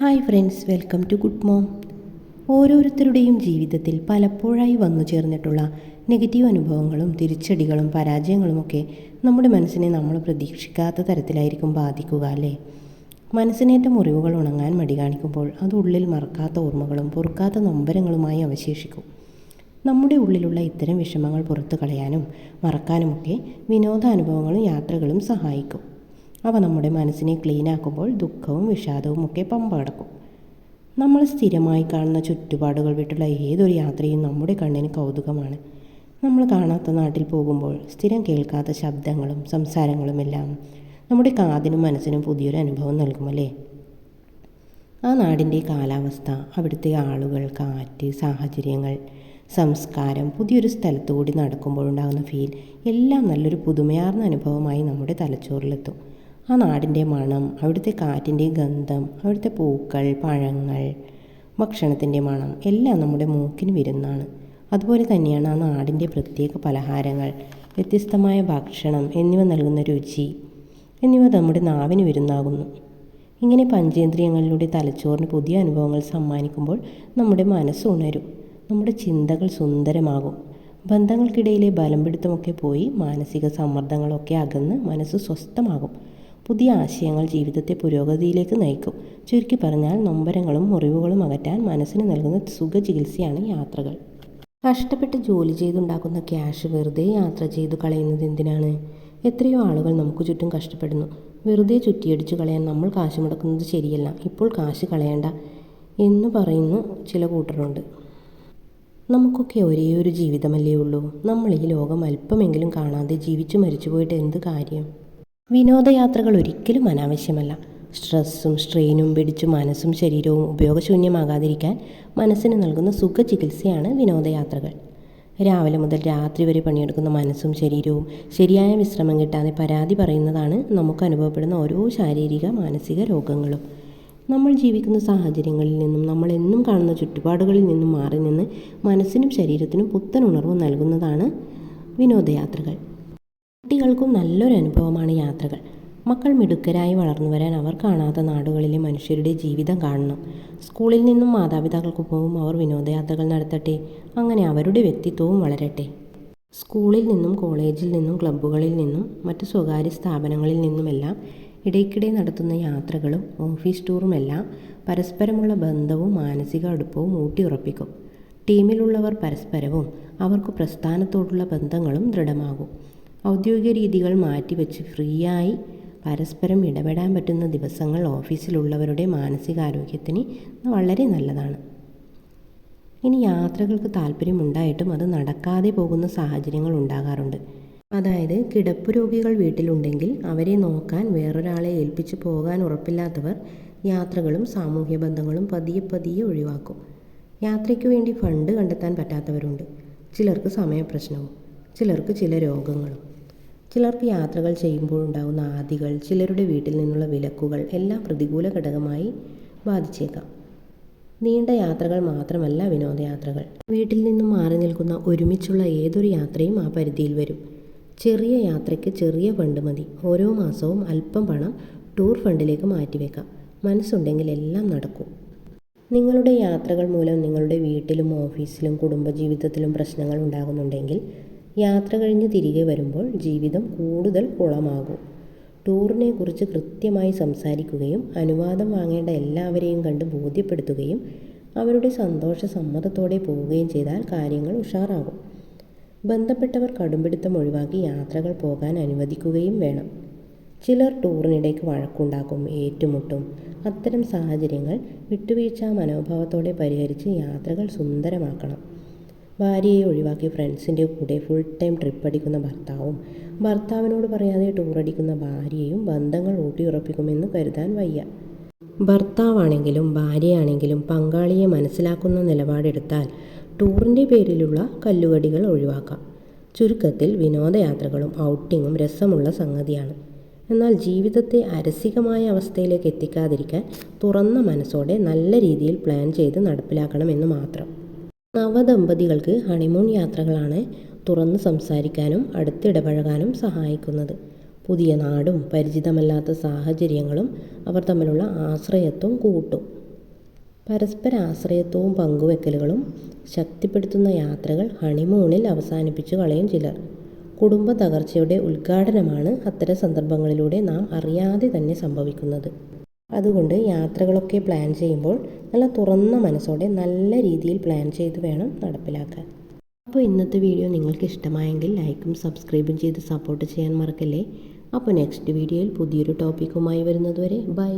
Hi friends welcome to good mom. ഓരോരുത്തരുടെയും ജീവിതത്തിൽ പലപ്പോഴായി വന്നു ചേർന്നിട്ടുള്ള നെഗറ്റീവ് അനുഭവങ്ങളും തിരിച്ചടികളും പരാജയങ്ങളുമൊക്കെ നമ്മുടെ മനസ്സിനെ നമ്മൾ പ്രതീക്ഷിക്കാത്ത തരത്തിലായിരിക്കും ബാധിക്കുക അല്ലേ? മനസ്സിനേറ്റ മുറിവുകൾ ഉണങ്ങാൻ മടി കാണിക്കുമ്പോൾ അത് ഉള്ളിൽ മറക്കാത്ത ഓർമ്മകളും പൊറുക്കാത്ത നൊമ്പരങ്ങളുമായി അവശേഷിക്കും. നമ്മുടെ ഉള്ളിലുള്ള ഇത്തരം വിഷമങ്ങൾ പുറത്തു കളയാനും മറക്കാനുമൊക്കെ വിനോദാനുഭവങ്ങളും യാത്രകളും സഹായിക്കും. അവ നമ്മുടെ മനസ്സിനെ ക്ലീനാക്കുമ്പോൾ ദുഃഖവും വിഷാദവും ഒക്കെ പമ്പ കിടക്കും നമ്മൾ സ്ഥിരമായി കാണുന്ന ചുറ്റുപാടുകൾ വിട്ടുള്ള ഏതൊരു യാത്രയും നമ്മുടെ കണ്ണിന് കൗതുകമാണ്. നമ്മൾ കാണാത്ത നാട്ടിൽ പോകുമ്പോൾ സ്ഥിരം കേൾക്കാത്ത ശബ്ദങ്ങളും സംസാരങ്ങളും എല്ലാം നമ്മുടെ കാതിനും മനസ്സിനും പുതിയൊരു അനുഭവം നൽകുമല്ലേ? ആ നാടിന്റെ കാലാവസ്ഥ അവിടുത്തെ ആളുകൾ കാറ്റ് സാഹചര്യങ്ങൾ സംസ്കാരം പുതിയൊരു സ്ഥലത്തുകൂടി നടക്കുമ്പോഴുണ്ടാകുന്ന ഫീൽ എല്ലാം നല്ലൊരു പുതുമയാർന്ന അനുഭവമായി നമ്മുടെ തലച്ചോറിലെത്തും. ആ നാടിന്റെ മണം അവിടുത്തെ കാറ്റിന്റെ ഗന്ധം അവിടുത്തെ പൂക്കൾ പഴങ്ങൾ ഭക്ഷണത്തിന്റെ മണം എല്ലാം നമ്മുടെ മൂക്കിന് വിരുന്നാണ്. അതുപോലെ തന്നെയാണ് ആ നാടിന്റെ പ്രത്യേക പലഹാരങ്ങൾ വ്യത്യസ്തമായ ഭക്ഷണം എന്നിവ നൽകുന്ന രുചി എന്നിവ നമ്മുടെ നാവിന് വിരുന്നാകുന്നു. ഇങ്ങനെ പഞ്ചേന്ദ്രിയങ്ങളിലൂടെ തലച്ചോറിന് പുതിയ അനുഭവങ്ങൾ സമ്മാനിക്കുമ്പോൾ നമ്മുടെ മനസ്സ് ഉണരും നമ്മുടെ ചിന്തകൾ സുന്ദരമാകും. ബന്ധങ്ങൾക്കിടയിലെ ബലം പിടുത്തമൊക്കെ പോയി മാനസിക സമ്മർദ്ദങ്ങളൊക്കെ അകന്ന് മനസ്സ് സ്വസ്ഥമാകും. പുതിയ ആശയങ്ങൾ ജീവിതത്തെ പുരോഗതിയിലേക്ക് നയിക്കും. ചുരുക്കി പറഞ്ഞാൽ നൊമ്പരങ്ങളും മുറിവുകളും അകറ്റാൻ മനസ്സിന് നൽകുന്ന സുഖ ചികിത്സയാണ് യാത്രകൾ. കഷ്ടപ്പെട്ട് ജോലി ചെയ്തുണ്ടാക്കുന്ന ക്യാഷ് വെറുതെ യാത്ര ചെയ്തു കളയുന്നത് എന്തിനാണ്? എത്രയോ ആളുകൾ നമുക്ക് ചുറ്റും കഷ്ടപ്പെടുന്നു. വെറുതെ ചുറ്റിയടിച്ചു കളയാൻ നമ്മൾ കാശ് മുടക്കുന്നത് ശരിയല്ല. ഇപ്പോൾ കാശ് കളയണ്ട എന്ന് പറയുന്നു ചില കൂട്ടരുണ്ട്. നമുക്കൊക്കെ ഒരേ ഒരു ജീവിതമല്ലേ ഉള്ളൂ. നമ്മൾ ഈ ലോകം അല്പമെങ്കിലും കാണാതെ ജീവിച്ചു മരിച്ചു പോയിട്ട് എന്ത് കാര്യം? വിനോദയാത്രകൾ ഒരിക്കലും അനാവശ്യമല്ല. സ്ട്രെസ്സും സ്ട്രെയിനും പിടിച്ചു മനസ്സും ശരീരവും ഉപയോഗശൂന്യമാകാതിരിക്കാൻ മനസ്സിന് നൽകുന്ന സുഖ ചികിത്സയാണ് വിനോദയാത്രകൾ. രാവിലെ മുതൽ രാത്രി വരെ പണിയെടുക്കുന്ന മനസ്സും ശരീരവും ശരിയായ വിശ്രമം കിട്ടാതെ പരാതി പറയുന്നതാണ് നമുക്ക് അനുഭവപ്പെടുന്ന ഓരോ ശാരീരിക മാനസിക രോഗങ്ങളും. നമ്മൾ ജീവിക്കുന്ന സാഹചര്യങ്ങളിൽ നിന്നും നമ്മൾ എന്നും കാണുന്ന ചുറ്റുപാടുകളിൽ നിന്നും മാറി നിന്ന് മനസ്സിനും ശരീരത്തിനും പുത്തൻ ഉണർവ് നൽകുന്നതാണ് വിനോദയാത്രകൾ. കുട്ടികൾക്കും നല്ലൊരു അനുഭവമാണ് യാത്രകൾ. മക്കൾ മിടുക്കരായി വളർന്നു വരാൻ അവർ കാണാത്ത നാടുകളിലെ മനുഷ്യരുടെ ജീവിതം കാണണം. സ്കൂളിൽ നിന്നും മാതാപിതാക്കൾക്കൊപ്പവും അവർ വിനോദയാത്രകൾ നടത്തട്ടെ. അങ്ങനെ അവരുടെ വ്യക്തിത്വവും വളരട്ടെ. സ്കൂളിൽ നിന്നും കോളേജിൽ നിന്നും ക്ലബ്ബുകളിൽ നിന്നും മറ്റ് സ്വകാര്യ സ്ഥാപനങ്ങളിൽ നിന്നുമെല്ലാം ഇടയ്ക്കിടെ നടത്തുന്ന യാത്രകളും ഓഫീസ് ടൂറുമെല്ലാം പരസ്പരമുള്ള ബന്ധവും മാനസിക അടുപ്പവും ഊട്ടിയുറപ്പിക്കും. ടീമിലുള്ളവർ പരസ്പരവും അവർക്ക് പ്രസ്ഥാനത്തോടുള്ള ബന്ധങ്ങളും ദൃഢമാകും. ഔദ്യോഗിക രീതികൾ മാറ്റിവെച്ച് ഫ്രീയായി പരസ്പരം ഇടപെടാൻ പറ്റുന്ന ദിവസങ്ങൾ ഓഫീസിലുള്ളവരുടെ മാനസികാരോഗ്യത്തിന് വളരെ നല്ലതാണ്. ഇനി യാത്രകൾക്ക് താല്പര്യമുണ്ടായിട്ടും അത് നടക്കാതെ പോകുന്ന സാഹചര്യങ്ങൾ ഉണ്ടാകാറുണ്ട്. അതായത് കിടപ്പ് രോഗികൾ വീട്ടിലുണ്ടെങ്കിൽ അവരെ നോക്കാൻ വേറൊരാളെ ഏൽപ്പിച്ച് പോകാൻ ഉറപ്പില്ലാത്തവർ യാത്രകളും സാമൂഹ്യ ബന്ധങ്ങളും പതിയെ പതിയെ ഒഴിവാക്കും. യാത്രയ്ക്ക് വേണ്ടി ഫണ്ട് കണ്ടെത്താൻ പറ്റാത്തവരുണ്ട്. ചിലർക്ക് സമയപ്രശ്നവും ചിലർക്ക് ചില രോഗങ്ങളും. ചിലർക്ക് യാത്രകൾ ചെയ്യുമ്പോഴുണ്ടാകുന്ന ആദികൾ ചിലരുടെ വീട്ടിൽ നിന്നുള്ള വിലക്കുകൾ എല്ലാം പ്രതികൂല ഘടകമായി ബാധിച്ചേക്കാം. നീണ്ട യാത്രകൾ മാത്രമല്ല വിനോദയാത്രകൾ. വീട്ടിൽ നിന്നും മാറി നിൽക്കുന്ന ഒരുമിച്ചുള്ള ഏതൊരു യാത്രയും ആ പരിധിയിൽ വരും. ചെറിയ യാത്രയ്ക്ക് ചെറിയ ഫണ്ട് മതി. ഓരോ മാസവും അല്പം പണം ടൂർ ഫണ്ടിലേക്ക് മാറ്റിവെക്കാം. മനസ്സുണ്ടെങ്കിൽ എല്ലാം നടക്കും. നിങ്ങളുടെ യാത്രകൾ മൂലം നിങ്ങളുടെ വീട്ടിലും ഓഫീസിലും കുടുംബജീവിതത്തിലും പ്രശ്നങ്ങൾ ഉണ്ടാകുന്നുണ്ടെങ്കിൽ യാത്ര കഴിഞ്ഞ് തിരികെ വരുമ്പോൾ ജീവിതം കൂടുതൽ കുളമാകും. ടൂറിനെ കുറിച്ച് കൃത്യമായി സംസാരിക്കുകയും അനുവാദം വാങ്ങേണ്ട എല്ലാവരെയും കണ്ട് ബോധ്യപ്പെടുത്തുകയും അവരുടെ സന്തോഷ സമ്മതത്തോടെ പോവുകയും ചെയ്താൽ കാര്യങ്ങൾ ഉഷാറാകും. ബന്ധപ്പെട്ടവർ കടുംപിടുത്തം ഒഴിവാക്കി യാത്രകൾ പോകാൻ അനുവദിക്കുകയും വേണം. ചിലർ ടൂറിനിടയ്ക്ക് വഴക്കുണ്ടാക്കും ഏറ്റുമുട്ടും. അത്തരം സാഹചര്യങ്ങൾ വിട്ടുവീഴ്ച മനോഭാവത്തോടെ പരിഹരിച്ച് യാത്രകൾ സുന്ദരമാക്കണം. ഭാര്യയെ ഒഴിവാക്കി ഫ്രണ്ട്സിന്റെ കൂടെ ഫുൾ ടൈം ട്രിപ്പ് അടിക്കുന്ന ഭർത്താവും ഭർത്താവിനോട് പറയാതെ ടൂർ അടിക്കുന്ന ഭാര്യയും ബന്ധങ്ങൾ ഊട്ടിയുറപ്പിക്കുമെന്ന് കരുതാൻ വയ്യ. ഭർത്താവാണെങ്കിലും ഭാര്യയാണെങ്കിലും പങ്കാളിയെ മനസ്സിലാക്കുന്ന നിലപാടെടുത്താൽ ടൂറിന്റെ പേരിലുള്ള കല്ലുകടികൾ ഒഴിവാക്കാം. ചുരുക്കത്തിൽ വിനോദയാത്രകളും ഔട്ടിങ്ങും രസമുള്ള സംഗതിയാണ്. എന്നാൽ ജീവിതത്തെ അരസികമായ അവസ്ഥയിലേക്ക് എത്തിക്കാതിരിക്കാൻ തുറന്ന മനസ്സോടെ നല്ല രീതിയിൽ പ്ലാൻ ചെയ്ത് നടപ്പിലാക്കണമെന്ന് മാത്രം. നവദമ്പതികൾക്ക് ഹണിമൂൺ യാത്രകളാണ് തുറന്ന് സംസാരിക്കാനും അടുത്തിടപഴകാനും സഹായിക്കുന്നത്. പുതിയ നാടും പരിചിതമല്ലാത്ത സാഹചര്യങ്ങളും അവർ തമ്മിലുള്ള ആശ്രയത്വം കൂട്ടും. പരസ്പര ആശ്രയത്വവും പങ്കുവെക്കലുകളും ശക്തിപ്പെടുത്തുന്ന യാത്രകൾ ഹണിമൂണിൽ അവസാനിപ്പിച്ചു കളയും ചിലർ. കുടുംബ തകർച്ചയുടെ ഉദ്ഘാടനമാണ് അത്തരം സന്ദർഭങ്ങളിലൂടെ നാം അറിയാതെ തന്നെ സംഭവിക്കുന്നത്. അതുകൊണ്ട് യാത്രകളൊക്കെ പ്ലാൻ ചെയ്യുമ്പോൾ നല്ല തുറന്ന മനസ്സോടെ നല്ല രീതിയിൽ പ്ലാൻ ചെയ്ത് വേണം നടപ്പിലാക്കാൻ. അപ്പോൾ ഇന്നത്തെ വീഡിയോ നിങ്ങൾക്ക് ഇഷ്ടമായെങ്കിൽ ലൈക്കും സബ്സ്ക്രൈബും ചെയ്ത് സപ്പോർട്ട് ചെയ്യാൻ മറക്കല്ലേ? അപ്പോൾ നെക്സ്റ്റ് വീഡിയോയിൽ പുതിയൊരു ടോപ്പിക്കുമായി വരുന്നതുവരെ ബൈ